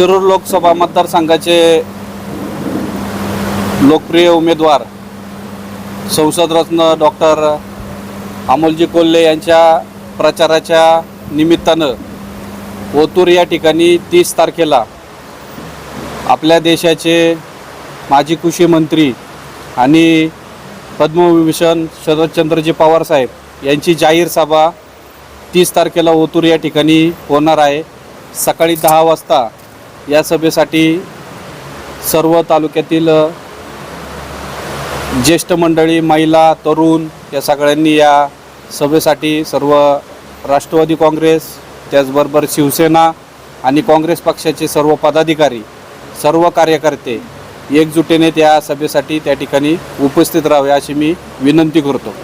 शिरूर लोकसभा मतदारसंघाचे लोकप्रिय उमेदवार संसदरत्न डॉक्टर अमोलजी कोल्हे यांच्या प्रचाराच्या निमित्तानं ओतूर या ठिकाणी तीस तारखेला आपल्या देशाचे माजी कृषी मंत्री आणि पद्मविभूषण शरदचंद्रजी पवार साहेब यांची जाहीर सभा तीस तारखेला ओतूर या ठिकाणी होणार आहे. सकाळी दहा वाजता या सभेसाठी सर्व तालुक्यातील ज्येष्ठ मंडळी महिला तरुण या सगळ्यांनी या सभेसाठी सर्व राष्ट्रवादी काँग्रेस त्याचबरोबर शिवसेना आणि काँग्रेस पक्षाचे सर्व पदाधिकारी सर्व कार्यकर्ते एकजुटीने त्या सभेसाठी त्या ठिकाणी उपस्थित राहावे अशी मी विनंती करतो.